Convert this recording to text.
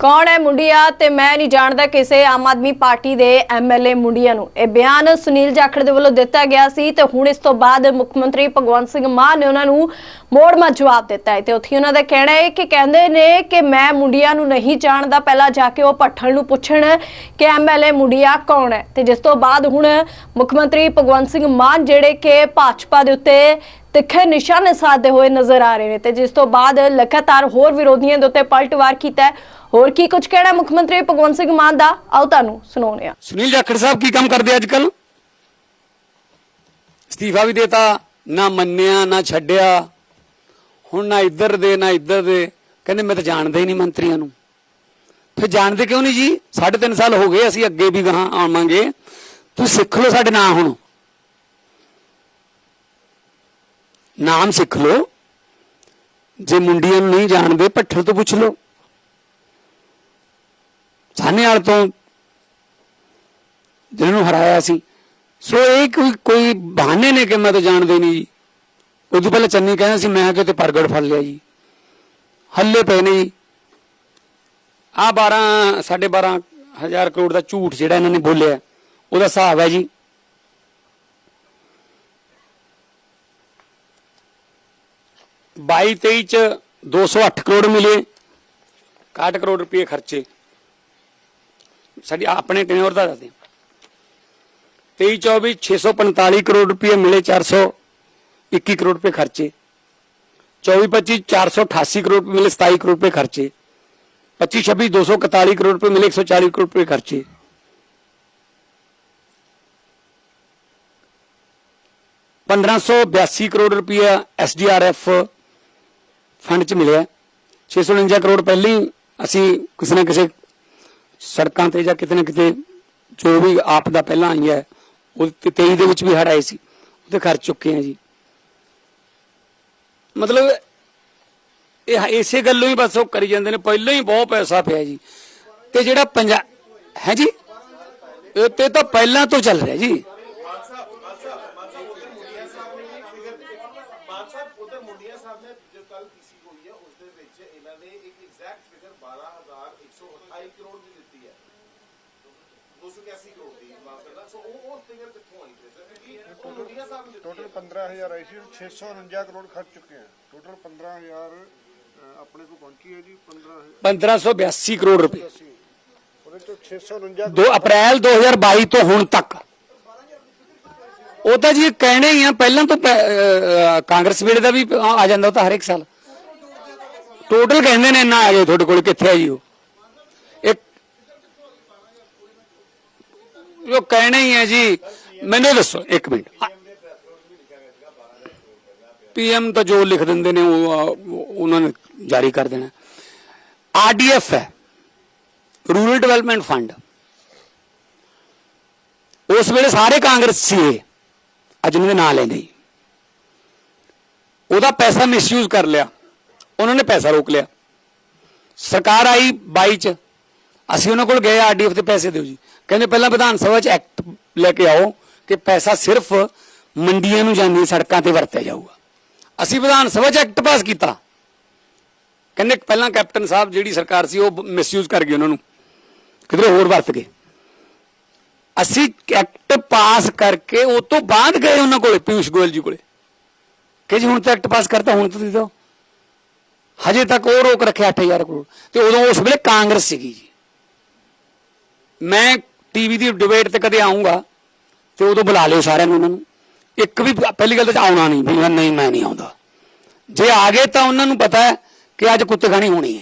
ਕੌਣ ਹੈ ਮੁੰਡਿਆ ਤੇ ਮੈਂ ਨਹੀਂ ਜਾਣਦਾ ਕਿਸੇ ਆਮ ਆਦਮੀ ਪਾਰਟੀ ਦੇ ਐਮਐਲਏ ਮੁੰਡਿਆ ਨੂੰ। ਇਹ ਬਿਆਨ ਸੁਨੀਲ ਜਾਖੜ ਦੇ ਵੱਲੋਂ ਦਿੱਤਾ ਗਿਆ ਸੀ ਤੇ ਹੁਣ ਇਸ ਤੋਂ ਬਾਅਦ ਮੁੱਖ ਮੰਤਰੀ ਭਗਵੰਤ ਸਿੰਘ ਮਾਨ ਨੇ ਉਹਨਾਂ ਨੂੰ ਮੋੜਮਾ ਜਵਾਬ ਦਿੱਤਾ ਹੈ ਤੇ ਉੱਥੇ ਉਹਨਾਂ ਦਾ ਕਹਿਣਾ ਹੈ ਕਿ ਕਹਿੰਦੇ ਨੇ ਕਿ ਮੈਂ ਮੁੰਡਿਆ ਨੂੰ ਨਹੀਂ ਜਾਣਦਾ, ਪਹਿਲਾਂ ਜਾ ਕੇ ਉਹ ਪੱਠਲ ਨੂੰ ਪੁੱਛਣ ਕਿ ਐਮਐਲਏ ਮੁੰਡਿਆ ਕੌਣ ਹੈ। ਤੇ ਜਿਸ ਤੋਂ ਬਾਅਦ ਹੁਣ ਮੁੱਖ ਮੰਤਰੀ ਭਗਵੰਤ ਸਿੰਘ ਮਾਨ ਜਿਹੜੇ ਕਿ ਭਾਜਪਾ ਦੇ ਉੱਤੇ ਤਿੱਖੇ ਨਿਸ਼ਾਨੇ ਸਾਧਦੇ ਹੋਏ ਨਜ਼ਰ ਆ ਰਹੇ ਨੇ ਤੇ ਜਿਸ ਤੋਂ ਬਾਅਦ ਲਗਾਤਾਰ ਹੋਰ ਵਿਰੋਧੀਆਂ ਦੇ ਉੱਤੇ ਪਲਟਵਾਰ ਕੀਤਾ ਹੋਰ ਕੀ ਕੁਝ ਕਹਿਣਾ ਮੁੱਖ ਮੰਤਰੀ ਭਗਵੰਤ ਸਿੰਘ ਮਾਨ ਦਾ? ਆਓ ਤੁਹਾਨੂੰ ਸੁਣਾਉਂਦੇ ਹਾਂ। ਸੁਨੀਲ ਜਾਖੜ ਸਾਹਿਬ ਕੀ ਕੰਮ ਕਰਦੇ ਅੱਜ ਕੱਲ ਅਸਤੀਫਾ ਵੀ ਦੇਤਾ, ਨਾ ਮੰਨਿਆ, ਨਾ ਛੱਡਿਆ। ਹੁਣ ਨਾ ਇੱਧਰ ਦੇ, ਨਾ ਇੱਧਰ ਦੇ। ਕਹਿੰਦੇ ਮੈਂ ਤਾਂ ਜਾਣਦਾ ਹੀ ਨਹੀਂ ਮੰਤਰੀਆਂ ਨੂੰ। ਫਿਰ ਜਾਣਦੇ ਕਿਉਂ ਨਹੀਂ ਜੀ? ਸਾਢੇ ਤਿੰਨ ਸਾਲ ਹੋ ਗਏ, ਅਸੀਂ ਅੱਗੇ ਵੀ ਗਾਹਾਂ ਆਵਾਂਗੇ। ਤੁਸੀਂ ਸਿੱਖ ਲਓ ਸਾਡੇ ਨਾਂ ਹੁਣ। ਨਾਮ ਸਿੱਖ ਲਓ। ਜੇ ਮੁੰਡੀਆਂ ਨੂੰ ਨਹੀਂ ਜਾਣਦੇ, ਭੱਠਲ ਤੋਂ ਪੁੱਛ ਲਓ। ਸਾਹਨੇਵਾਲ ਤੋਂ ਜਿਹਨਾਂ ਨੂੰ ਹਰਾਇਆ ਸੀ। ਸੋ ਇਹ ਕੋਈ ਕੋਈ ਬਹਾਨੇ ਨੇ ਕਿ ਮੈਂ ਤਾਂ ਜਾਣਦੇ ਨਹੀਂ ਜੀ। ਉਦੋਂ ਪਹਿਲਾਂ ਚੰਨੀ ਕਹਿੰਦਾ ਸੀ, ਮੈਂ ਕਿਤੇ ਪ੍ਰਗਟ ਫੜ ਲਿਆ ਜੀ। ਹੱਲੇ ਪਏ ਨੇ ਜੀ। ਆ 12 ਸਾਢੇ 12 ਹਜ਼ਾਰ ਕਰੋੜ ਦਾ ਝੂਠ ਜਿਹੜਾ ਇਹਨਾਂ ਨੇ ਬੋਲਿਆ, ਉਹਦਾ ਹਿਸਾਬ ਹੈ ਜੀ। ਬਾਈ 23 ਚ 208 ਕਰੋੜ ਮਿਲੇ 61 ਕਰੋੜ ਰੁਪਏ ਖਰਚੇ ਸਾਡੀ ਆਪਣੇ ਟੈਨੋਰ ਦਾ ਦੱਸਦੇ 23 24 645 ਕਰੋੜ ਰੁਪਏ ਮਿਲੇ 421 ਕਰੋੜ ਰੁਪਏ ਖਰਚੇ 24 25 488 ਕਰੋੜ ਰੁਪਏ ਮਿਲੇ 27 ਕਰੋੜ ਰੁਪਏ ਖਰਚੇ 25 26 241 ਕਰੋੜ ਰੁਪਏ ਮਿਲੇ 140 ਕਰੋੜ ਰੁਪਏ ਖਰਚੇ ਪੰਦਰਾਂ ਸੌ ਬਿਆਸੀ ਕਰੋੜ ਰੁਪਇਆ ਐਸਡੀਆਰਐਫ ਫੰਡ ਚ ਮਿਲਿਆ। 649 ਕਰੋੜ ਪਹਿਲਾਂ ਹੀ ਅਸੀਂ ਕਿਸੇ ਨਾ ਕਿਸੇ ਸੜਕਾਂ ਤੇ ਜਾਂ ਕਿਤੇ ਨਾ ਕਿਤੇ ਜੋ ਵੀ ਆਪ ਦਾ ਪਹਿਲਾਂ ਆਈ ਹੈ, ਉਹ ਤੇ 23 ਦੇ ਵਿੱਚ ਵੀ ਹੜ ਆਏ ਸੀ ਉਹਦੇ ਖਰਚ ਚੁੱਕੇ ਆ ਜੀ। ਮਤਲਬ ਇਹ ਇਸੇ ਗੱਲੋਂ ਹੀ ਬਸ ਉਹ ਕਰੀ ਜਾਂਦੇ ਨੇ, ਪਹਿਲਾਂ ਹੀ ਬਹੁਤ ਪੈਸਾ ਪਿਆ ਜੀ। ਤੇ ਜਿਹੜਾ ਪੰਜਾ, ਹੈ ਜੀ? ਤੇ ਤਾਂ ਪਹਿਲਾਂ ਤੋਂ ਚੱਲ ਰਿਹਾ ਜੀ। ਮਾਨ ਸਾਹਿਬ ਉਧਰ ਮੁੰਡਿਆ ਸਾਹਿਬ ਨੇ ਜੋ ਕੱਲ ਪੀਸੀ ਹੋਈ ਹੈ ਉਸ ਦੇ ਵਿੱਚ ਇਹਨਾਂ ਨੇ ਇੱਕ ਐਗਜ਼ੈਕਟ ਫਿਗਰ 12128 ਕਰੋੜ ਦੀ ਦਿੱਤੀ ਹੈ। 281 ਕਰੋੜ ਦੀ ਮਾਫ ਕਰਨਾ। ਸੋ ਉਹ ਉਹ ਫਿਗਰ ਕਿੱਥੋਂ ਆਈ ਫਿਰ? ਸਰ ਕਿ ਉਹ ਮੁੰਡਿਆ ਸਾਹਿਬ ਨੇ ਦਿੱਤੀ ਟੋਟਲ 15000 ਆਈ ਸੀ 649 ਕਰੋੜ ਖਰਚ ਚੁੱਕੇ ਆ। ਟੋਟਲ 15000 ਅ, ਆਪਣੇ ਕੋਲ ਪਹੁੰਚੀ ਹੈ ਜੀ 15 1582 ਕਰੋੜ ਰੁਪਏ। ਉਹਦੇ ਚੋਂ 649 2 ਅਪ੍ਰੈਲ 2022 ਤੋਂ ਹੁਣ ਤੱਕ। ਉਹ ਤਾਂ ਜੀ ਕਹਿਣੇ ਹੀ ਆ, ਪਹਿਲਾਂ ਤੋਂ ਕਾਂਗਰਸ ਵੇਲੇ ਦਾ ਵੀ ਆ ਜਾਂਦਾ ਉਹ ਤਾਂ ਹਰ ਇੱਕ ਸਾਲ। ਟੋਟਲ ਕਹਿੰਦੇ ਨੇ ਇੰਨਾ ਆ ਗਏ ਤੁਹਾਡੇ ਕੋਲ, ਕਿੱਥੇ ਆ ਜੀ ਉਹ? ਇੱਕ ਕਹਿਣਾ ਹੀ ਹੈ ਜੀ, ਮੈਨੂੰ ਦੱਸੋ, ਇੱਕ ਮਿੰਟ। ਪੀਐਮ ਤਾਂ ਜੋ ਲਿਖ ਦਿੰਦੇ ਨੇ, ਉਹ ਉਹਨਾਂ ਨੇ ਜਾਰੀ ਕਰ ਦੇਣਾ। ਆਰਡੀਐਫ ਹੈ, ਰੂਰਲ ਡਿਵੈਲਪਮੈਂਟ ਫੰਡ। ਉਸ ਵੇਲੇ ਸਾਰੇ ਕਾਂਗਰਸ ਸੀ ਇਹ ਅੱਜ ਉਹਨਾਂ ਦੇ ਨਾਂ ਲੈਂਦੇ ਜੀ ਉਹਦਾ ਪੈਸਾ ਮਿਸਯੂਜ਼ ਕਰ ਲਿਆ। ਉਹਨਾਂ ਨੇ ਪੈਸਾ ਰੋਕ ਲਿਆ। ਸਰਕਾਰ ਆਈ 22 ਚ। ਅਸੀਂ ਉਹਨਾਂ ਕੋਲ ਗਏ ਆਰਡੀਐਫ ਦੇ ਪੈਸੇ ਦਿਓ ਜੀ। ਕਹਿੰਦੇ ਪਹਿਲਾਂ ਵਿਧਾਨ ਸਭਾ ਚ ਐਕਟ ਲੈ ਕੇ ਆਓ ਕਿ ਪੈਸਾ ਸਿਰਫ ਮੰਡੀਆਂ ਨੂੰ ਜਾਂਦੀਆਂ ਸੜਕਾਂ ਤੇ ਵਰਤਿਆ ਜਾਊਗਾ। ਅਸੀਂ ਵਿਧਾਨ ਸਭਾ ਚ ਐਕਟ ਪਾਸ ਕੀਤਾ। ਕਹਿੰਦੇ ਪਹਿਲਾਂ ਕੈਪਟਨ ਸਾਹਿਬ ਜਿਹੜੀ ਸਰਕਾਰ ਸੀ, ਉਹ ਮਿਸਯੂਜ਼ ਕਰ ਗਈ ਉਹਨਾਂ ਨੂੰ। ਕਿਧਰੇ ਹੋਰ ਵਰਤ ਗਏ। ਅਸੀਂ ਐਕਟ ਪਾਸ ਕਰਕੇ ਉਹ ਤੋਂ ਬਾਅਦ ਗਏ ਉਹਨਾਂ ਕੋਲੇ ਪਿਊਸ਼ ਗੋਇਲ ਜੀ ਕੋਲੇ। ਕਿ ਜੀ ਹੁਣ ਤਾਂ ਐਕਟ ਪਾਸ ਕਰਤਾ, ਹੁਣ ਤਾਂ ਦੇ ਦਿਓ। ਹਜੇ ਤੱਕ ਉਹ ਰੋਕ ਰੱਖਿਆ 8000 ਕਰੋੜ। ਤੇ ਉਦੋਂ ਉਸ ਵੇਲੇ ਕਾਂਗਰਸ ਸੀਗੀ ਜੀ। ਮੈਂ ਟੀਵੀ ਦੀ ਡਿਬੇਟ ਤੇ ਕਦੇ ਆਉਂਗਾ ਤੇ ਉਦੋਂ ਬੁਲਾ ਲਿਓ ਸਾਰਿਆਂ ਨੂੰ ਉਹਨਾਂ ਨੂੰ। ਇੱਕ ਵੀ ਪਹਿਲੀ ਗੱਲ ਤਾਂ ਆਉਣਾ ਨਹੀਂ, ਵੀ ਮੈਂ ਨਹੀਂ ਮੈਂ ਨਹੀਂ ਆਉਂਦਾ। ਜੇ ਆ ਗਏ ਤਾਂ ਉਹਨਾਂ ਨੂੰ ਪਤਾ ਹੈ ਕਿ ਅੱਜ ਕੁੱਤੇ ਖਾਣੀ ਹੋਣੀ ਹੈ।